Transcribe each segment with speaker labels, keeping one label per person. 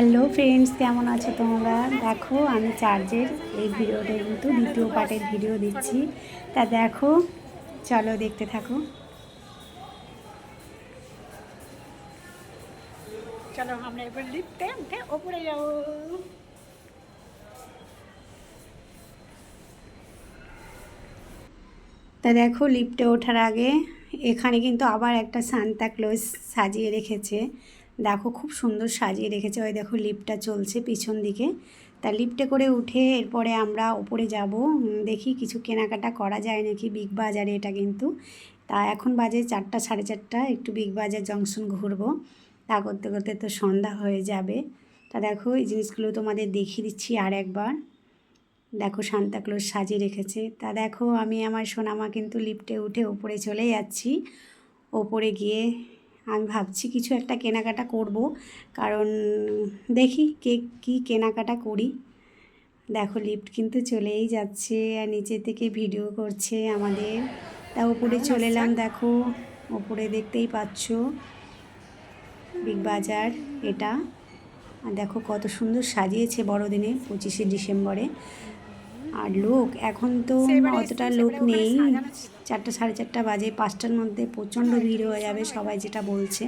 Speaker 1: Hello friends কেমন আছো তোমরা? দেখো আমি চার্জের এই ভিডিওটা কিন্তু দ্বিতীয় পার্টের ভিডিও দিচ্ছি। তা দেখো চলো দেখতে থাকো।
Speaker 2: চলো আমরা এবার ওপরে যাব।
Speaker 1: তা দেখো লিফটে ওঠার আগে এখানে কিন্তু আবার একটা সান্তা ক্লোজ সাজিয়ে রেখেছে। দেখো খুব সুন্দর সাজিয়ে রেখেছে। ওই দেখো লিফটটা চলছে পিছন দিকে। তা লিফটে করে উঠে এরপরে আমরা ওপরে যাব। দেখি কিছু কেনাকাটা করা যায় নাকি বিগ বাজারে এটা কিন্তু। তা এখন বাজে চারটা, সাড়ে চারটা, একটু বিগ বাজার জংশন ঘুরবো। তা করতে করতে তো সন্ধ্যা হয়ে যাবে। তা দেখো এই জিনিসগুলো তোমাদের দেখিয়ে দিচ্ছি আর একবার। দেখো সান্তাক্লোজ সাজিয়ে রেখেছে। তা দেখো আমি আমার সোনামা কিন্তু লিফটে উঠে ওপরে চলে যাচ্ছি। ওপরে গিয়ে আমি ভাবছি কিছু একটা কেনাকাটা করব। কারণ দেখি কে কী কেনাকাটা করি। দেখো লিফট কিন্তু চলেই যাচ্ছে আর নিচে থেকে ভিডিও করছে আমাদের। তা উপরে চলে এলাম দেখো ওপরে দেখতেই পাচ্ছ। বিগ বাজার এটা। আর দেখো কত সুন্দর সাজিয়েছে বড়দিনে পঁচিশে ডিসেম্বরে। আর লোক এখন তো অতটা লোক নেই। চারটা সাড়ে চারটা বাজে পাঁচটার মধ্যে প্রচণ্ড ভিড় হয়ে যাবে সবাই যেটা বলছে।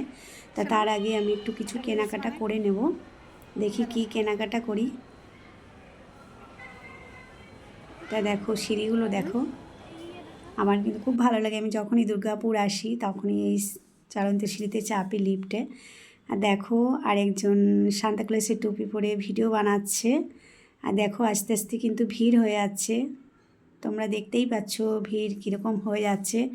Speaker 1: তা তার আগে আমি একটু কিছু কেনাকাটা করে নেব। দেখি কি কেনাকাটা করি। তা দেখো সিঁড়িগুলো দেখো। আমার কিন্তু খুব ভালো লাগে। আমি যখনই দুর্গাপুর আসি তখনই এই চালন্ত সিঁড়িতে চাপি লিফটে। আর দেখো আরেকজন সান্তাক্লাসের টুপি পরে ভিডিও বানাচ্ছে। আর দেখো আস্তে আস্তে কিন্তু ভিড় হয়ে যাচ্ছে। তোমরা দেখতেই পাচ্ছ ভিড় কীরকম হয়ে যাচ্ছে।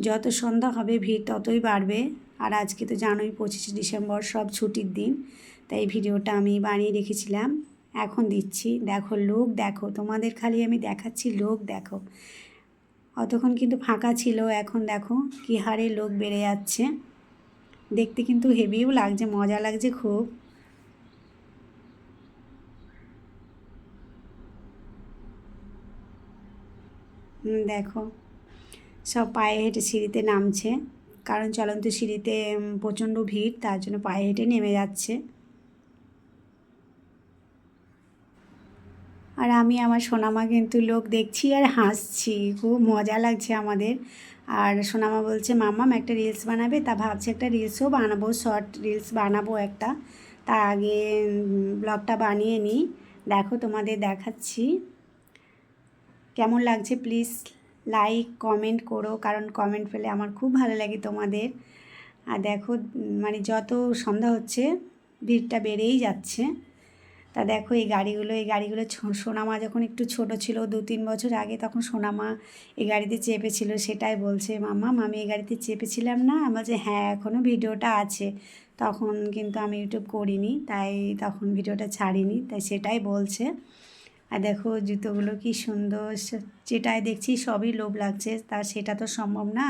Speaker 1: যত সন্ধ্যা হবে ভিড় ততই বাড়বে। আর আজকে তো জানোই পঁচিশে ডিসেম্বর, সব ছুটির দিন। তাই ভিডিওটা আমি বানিয়ে রেখেছিলাম। এখন দিচ্ছি। দেখো লোক, দেখো। তোমাদের খালি আমি দেখাচ্ছি লোক, দেখো। অতক্ষণ কিন্তু ফাঁকা ছিল, এখন দেখো কী হারে লোক বেড়ে যাচ্ছে। দেখতে কিন্তু হেভিও লাগছে, মজা লাগছে খুব। দেখো। সব পায়ে হেঁটে সিঁড়িতে নামছে। কারণ চলন্ত সিঁড়িতে প্রচণ্ড ভিড়, তার জন্য পায়ে হেঁটে নেমে যাচ্ছে। আর আমি আমার সোনামা কিন্তু লোক দেখছি আর হাসছি। খুব মজা লাগছে আমাদের। আর সোনামা বলছে, মাম্মাম, একটা রিলস বানাবে? তা ভাবছি, একটা রিলসও বানাবো শর্ট রিলস বানাবো একটা। তা আগে ব্লগটা বানিয়ে নিই। দেখো তোমাদের দেখাচ্ছি। কেমন লাগছে? প্লিজ লাইক কমেন্ট করো, কারণ কমেন্ট পেলে আমার খুব ভালো লাগে তোমাদের। আর দেখো মানে যত সন্ধ্যা হচ্ছে, ভিড়টা বেড়েই যাচ্ছে। তা দেখো, এই গাড়িগুলো এই গাড়িগুলো সোনামা যখন একটু ছোট ছিল, দু, তিন বছর আগে তখন সোনামা এই গাড়িতে চেপেছিল, সেটাই বলছে মামা আমি এই গাড়িতে চেপেছিলাম না? আমার যে হ্যাঁ এখনও ভিডিওটা আছে। তখন কিন্তু আমি ইউটিউব করিনি, তাই তখন ভিডিওটা ছাড়িনি, তাই সেটাই বলছে। আর দেখো জুতোগুলো কি সুন্দর যেটাই দেখছি সবই লোভ লাগছে, তা সেটা তো সম্ভব না,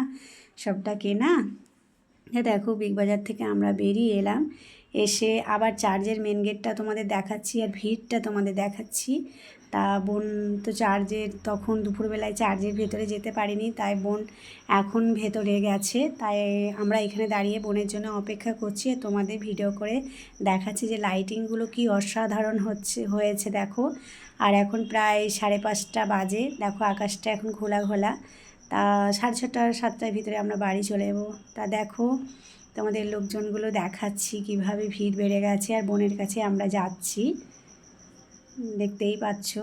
Speaker 1: সবটা কেনা দেখো বিগ বাজার থেকে আমরা বেরিয়ে এলাম, এসে আবার চার্জের মেন গেটটা তোমাদের দেখাচ্ছি আর ভিড়টা তোমাদের দেখাচ্ছি। তা বোন তো চার্জের তখন দুপুরবেলায় চার্জের ভেতরে যেতে পারিনি, তাই বোন এখন ভেতরে গেছে। তাই আমরা এখানে দাঁড়িয়ে বোনের জন্য অপেক্ষা করছি তোমাদের ভিডিও করে দেখাচ্ছি যে লাইটিংগুলো কি অসাধারণ হচ্ছে, হয়েছে দেখো। আর এখন প্রায় সাড়ে পাঁচটা বাজে, দেখো আকাশটা এখন ঘোলা ঘোলা। তা সাড়ে ছটা, সাতটার ভিতরে আমরা বাড়ি চলে যাব। তা দেখো তোমাদের লোকজনগুলো দেখাচ্ছি কীভাবে ভিড় বেড়ে গেছে আর বোনের কাছে আমরা যাচ্ছি। দেখতেই পাচ্ছ।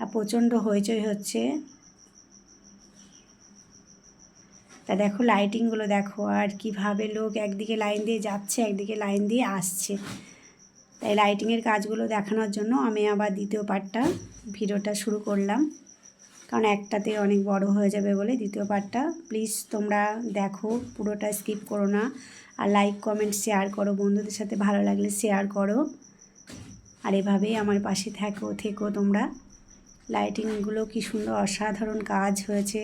Speaker 1: আর প্রচণ্ড হইচই হচ্ছে। তা দেখো লাইটিংগুলো দেখো, আর কীভাবে লোক একদিকে লাইন দিয়ে যাচ্ছে, একদিকে লাইন দিয়ে আসছে। তাই লাইটিংয়ের কাজগুলো দেখানোর জন্য আমি আবার দ্বিতীয় পার্টটা ভিডিওটা শুরু করলাম। কারণ একটাতে অনেক বড় হয়ে যাবে বলে দ্বিতীয় পার্টটা প্লিজ তোমরা দেখো, পুরোটা স্কিপ করো না। আর লাইক কমেন্ট শেয়ার করো। বন্ধুদের সাথে ভালো লাগলে শেয়ার করো। আর এভাবেই আমার পাশে থাকো, থেকো তোমরা। লাইটিংগুলো কি সুন্দর, অসাধারণ কাজ হয়েছে।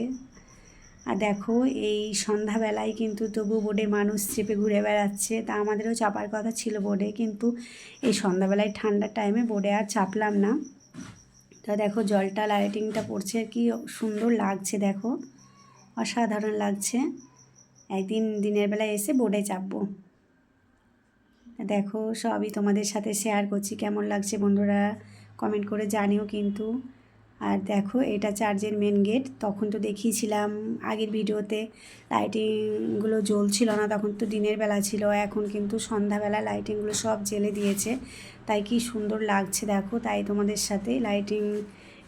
Speaker 1: আর দেখো, এই সন্ধ্যাবেলায় কিন্তু তবু বোর্ডে মানুষ চেপে ঘুরে বেড়াচ্ছে, তা আমাদেরও চাপার কথা ছিল বোর্ডে, কিন্তু এই সন্ধ্যাবেলায় ঠান্ডার টাইমে বোর্ডে আর চাপলাম না। তা দেখো, জলটা লাইটিংটা পড়ছে কি সুন্দর লাগছে, দেখো। অসাধারণ লাগছে। একদিন দিনের বেলায় এসে বোর্ডে চাপবো। দেখো, সবই তোমাদের সাথে শেয়ার করছি। কেমন লাগছে বন্ধুরা? কমেন্ট করে জানিও কিন্তু। আর দেখো, এটা চার্জের মেন গেট তখন তো দেখিয়েছিলাম আগের ভিডিওতে। লাইটিংগুলো জ্বলছিল না, তখন তো দিনের বেলা ছিল। এখন কিন্তু সন্ধ্যাবেলা লাইটিংগুলো সব জেলে দিয়েছে। তাই কি সুন্দর লাগছে, দেখো। তাই তোমাদের সাথে লাইটিং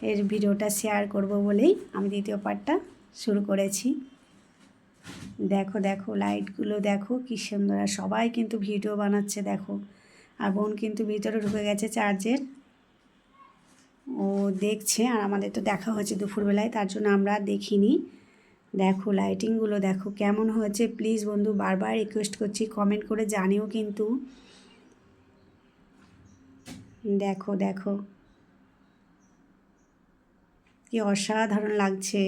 Speaker 1: এর ভিডিওটা শেয়ার করব বলেই আমি দ্বিতীয় পার্টটা শুরু করেছি। দেখো দেখো, লাইটগুলো দেখো, কি সুন্দর। আর সবাই কিন্তু ভিডিও বানাচ্ছে, দেখো। আর বোন কিন্তু ভিতরে ঢুকে গেছে চার্জের। ও দেখছে, আর আমাদের তো দেখা হয়েছে দুপুরবেলায়, তার জন্য আমরা দেখিনি। দেখো, লাইটিংগুলো দেখো, কেমন হয়েছে? প্লিজ বন্ধু, বারবার রিকোয়েস্ট করছি, কমেন্ট করে জানিও কিন্তু। দেখো দেখো। কি অসাধারণ লাগছে।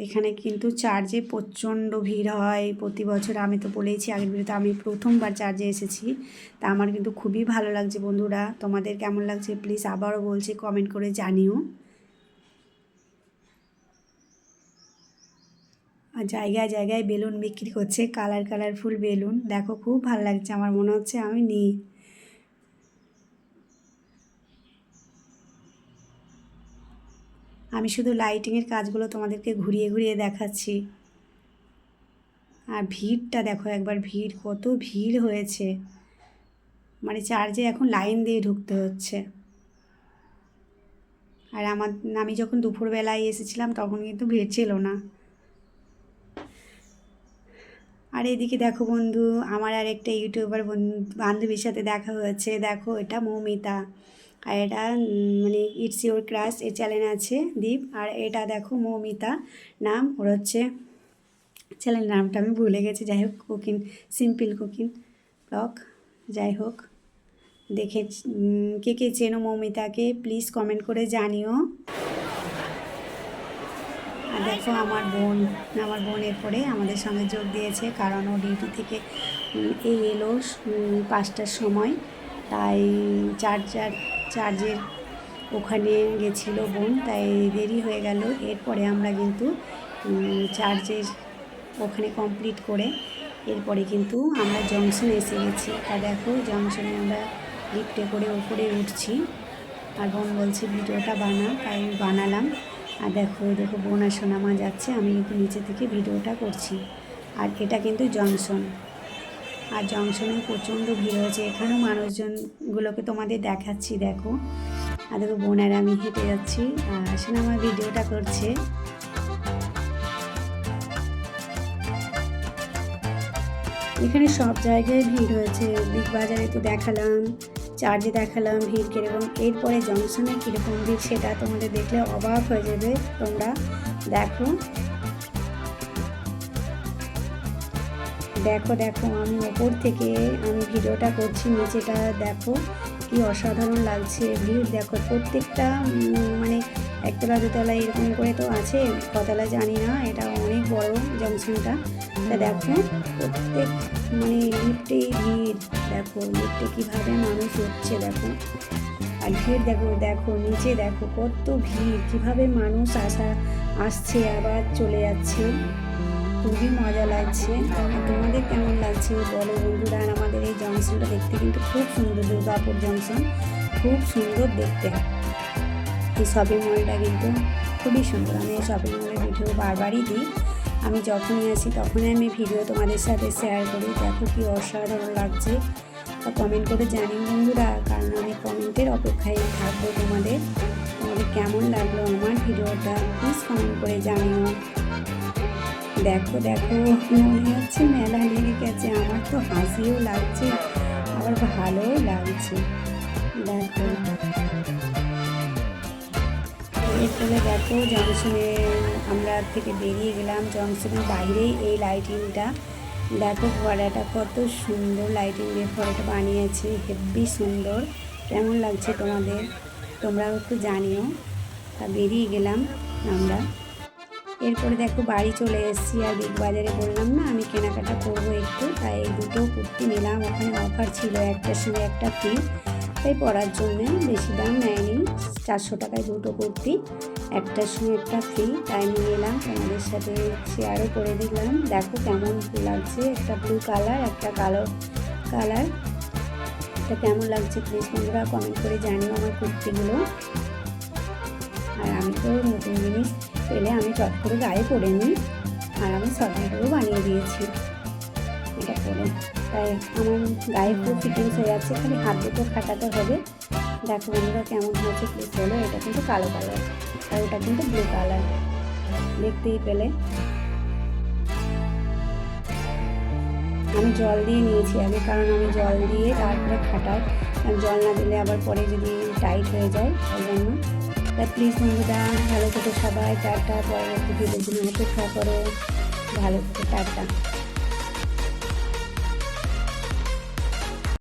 Speaker 1: এখানে কিন্তু চার্জে প্রচণ্ড ভিড় হয়। প্রতি বছর আমি তো বলেইছি, আগের ভিডিওতে আমি প্রথমবার চার্জে এসেছি। তা আমার কিন্তু খুবই ভালো লাগছে বন্ধুরা। তোমাদের কেমন লাগছে প্লিজ আবারও বলছি কমেন্ট করে জানিও। আর জায়গায় জায়গায় বেলুন বিক্রি করছে, কালার কালারফুল বেলুন। দেখো খুব ভালো লাগছে, আমার মনে হচ্ছে আমি নিই। আমি শুধু লাইটিংয়ের কাজগুলো তোমাদেরকে ঘুরিয়ে ঘুরিয়ে দেখাচ্ছি। আর ভিড়টা দেখো একবার ভিড়, কত ভিড় হয়েছে। মানে চার্জে এখন লাইন দিয়ে ঢুকতে হচ্ছে। আর আমার, আমি যখন দুপুরবেলায় এসেছিলাম তখন কিন্তু ভিড় ছিল না। আর এদিকে দেখো বন্ধু, আমার আর একটা ইউটিউবার বান্ধবীর সাথে দেখা হয়েছে। দেখো, এটা মৌমিতা। আর এটা মানে it's your crush A channel আছে দীপ। আর এটা দেখো মৌমিতা। নাম, ওর হচ্ছে চ্যানেল নামটা আমি ভুলে গেছি। যাই হোক কুকিং সিম্পল কুকিং ব্লগ যাই হোক, দেখে কে কে চেনো মৌমিতাকে প্লিজ কমেন্ট করে জানিও। আর দেখো আমার বোন আমার বোন এরপরে আমাদের সঙ্গে যোগ দিয়েছে, কারণ ও ডিউটি থেকে এই এলো পাঁচটার সময়। তাই চার্জার চার্জের ওখানে গেছিল বোন, তাই দেরি হয়ে গেল। এরপরে আমরা কিন্তু চার্জের ওখানে কমপ্লিট করে এরপরে কিন্তু আমরা জংশনে এসে গেছি। আর দেখো জংশনে আমরা লিফটে করে ওপরে উঠছি। আর বোন বলছে, ভিডিওটা বানা। তাই বানালাম। আর দেখো দেখো বোন আর সোনামা যাচ্ছে, আমি নিচে থেকে ভিডিওটা করছি। আর এটা কিন্তু জংশন আর জংশনে প্রচণ্ড ভিড় হয়েছে। এখানেও মানুষজনগুলোকে তোমাদের দেখাচ্ছি, দেখো। আর দেখো বোন আর আমি হেঁটে যাচ্ছি। আর সোনামা ভিডিওটা করছে। এখানে সব জায়গায় ভিড় হয়েছে। বিগ বাজারে তো দেখালাম চার্জে দেখালাম, ভিড় কীরকম। এরপরে জংশনে কীরকম ভিড় সেটা তোমাদের দেখলে অবাক হয়ে যাবে তোমরা। দেখো দেখো দেখো, আমি ওপর থেকে আমি ভিডিওটা করছি, নিচেটা দেখো, কি অসাধারণ লাগছে ভিড়। দেখো, প্রত্যেকটা মানে একতলা, দুতলা এরকম করে তো আছে, কতলা জানি না, এটা অনেক বড় জংশনটা। তা দেখো, প্রত্যেক মানে লিফটেই ভিড়। দেখো, লিফটে কীভাবে মানুষ উঠছে, দেখো। আর ভিড়, দেখো দেখো, নিচে দেখো, কত ভিড়। কীভাবে মানুষ আসা, আসছে, আবার চলে যাচ্ছে। খুবই মজা লাগছে। তোমাদের কেমন লাগছে বলো বন্ধুরা? আর আমাদের এই জংশনটা দেখতে কিন্তু খুব সুন্দর, দুর্গাপুর জংশন। খুব সুন্দর দেখতে। এই শপিং মলটা কিন্তু খুবই সুন্দর। আমি এই শপিং মলের ভিডিও বারবারই দিই। আমি যখনই আসি তখনই আমি ভিডিও তোমাদের সাথে শেয়ার করি। দেখো কি অসাধারণ লাগছে। কমেন্ট করে জানিও বন্ধুরা, কারণ আমি কমেন্টের অপেক্ষায় থাকব তোমাদের। তোমাদের কেমন লাগল আমার ভিডিওটা প্লিজ কমেন্ট করে জানিও। দেখো দেখো, মনে হচ্ছে মেলা লেগে গেছে, আমার তো হাসিও লাগছে, আবার ভালোও লাগছে। দেখো। এরপরে দেখো, জংশনে আমরা থেকে বেরিয়ে গেলাম, জংশনের বাইরেই এই লাইটিংটা দেখো ফোয়ারাটা কত সুন্দর লাইটিং দিয়ে ফোয়ারাটা বানিয়েছে হেভি সুন্দর। কেমন লাগছে তোমাদের? তোমরাও একটু জানিও। তা বেরিয়ে গেলাম আমরা। এরপরে দেখো বাড়ি চলে এসেছি আর বিগ বাজারে বললাম, না, আমি কেনাকাটা করব একটু। তাই দুটো কুর্তি নিলাম। ওখানে অফার ছিল একটার সঙ্গে একটা ফ্রি তাই পরার জন্য বেশি দাম নেয়নি, চারশো টাকায় দুটো কুর্তি। একটার সঙ্গে একটা ফ্রি তাই নিয়ে এলাম। তোমাদের সাথে শেয়ারও করে দিলাম। দেখো কেমন লাগছে। একটা ব্লু কালার একটা কালো কালার এটা কেমন লাগছে প্লিজ বন্ধুরা কমেন্ট করে জানিও আমার কুর্তিগুলো। আর আমি তো নতুন জিনিস পেলে আমি চট করে গায়ে পরে নিই। আর আমি ভিডিও বানিয়ে দিয়েছি। এটা পরে। তাই আমার গায়ে পুরো ফিটিংস হয়ে যাচ্ছে, খালি হাত দুটো খাটাতে হবে। দেখো বন্ধুরা কেমন হয়েছে প্লিজ বলো এটা কিন্তু কালো কালার, আর ওটা কিন্তু ব্লু কালার দেখতেই পেলে। আমি জল দিয়ে নিয়েছি আগে, কারণ আমি জল দিয়ে তারপরে খাটাই জল না দিলে আবার পরে যদি টাইট হয়ে যায় ওই জন্য। তাই প্লিজ বন্ধুরা, ভালো থেকে সবাই, টাটা, পরবর্তী ভিডিওর জন্য অপেক্ষা করো ভালো থেকে, টাটা।